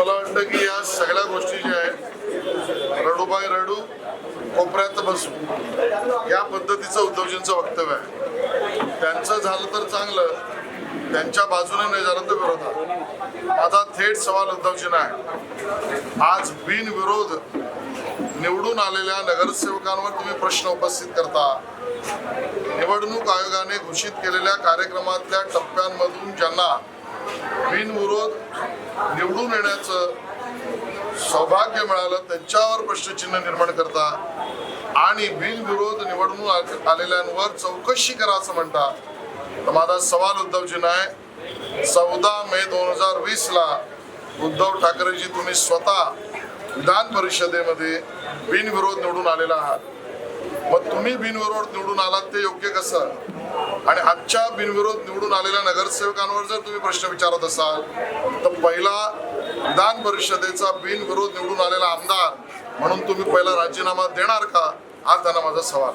मला वाटतं की या सगळ्या गोष्टी ज्या आहेत रडूबाई रडू कोपऱ्यात बसू या पद्धतीचं उद्धवजींचं वक्तव्य आहे. त्यांचं झालं तर चांगलं त्यांच्या बाजूने नाही झालं तर विरोधात माझा थेट सवाल उद्धवजींना आहे. आज बिनविरोध निवडून आलेल्या नगरसेवकांवर तुम्ही प्रश्न उपस्थित करता. निवडणूक आयोगाने घोषित केलेल्या कार्यक्रमातल्या टप्प्यांमधून ज्यांना बिनविरोध निवडून येण्याचं सौभाग्य मिळालं त्यांच्यावर प्रश्नचिन्ह निर्माण करता आणि बिनविरोध निवडून आलेल्यांवर चौकशी करा असं म्हणता. तर माझा सवाल उद्धवजींना आहे चौदा मे दोन हजार वीस ला उद्धव ठाकरेजी तुम्ही स्वतः विधान परिषदेमध्ये बिनविरोध निवडून आलेला आहात. मग तुम्ही बिनविरोध निवडून आलात ते योग्य कसं? आणि आजच्या बिनविरोध निवडून आलेल्या नगरसेवकांवर जर तुम्ही प्रश्न विचारत असाल तर पहिला विधान परिषदेचा बिनविरोध निवडून आलेला आमदार म्हणून तुम्ही पहिला राजीनामा देणार का? हा त्यांना माझा सवाल.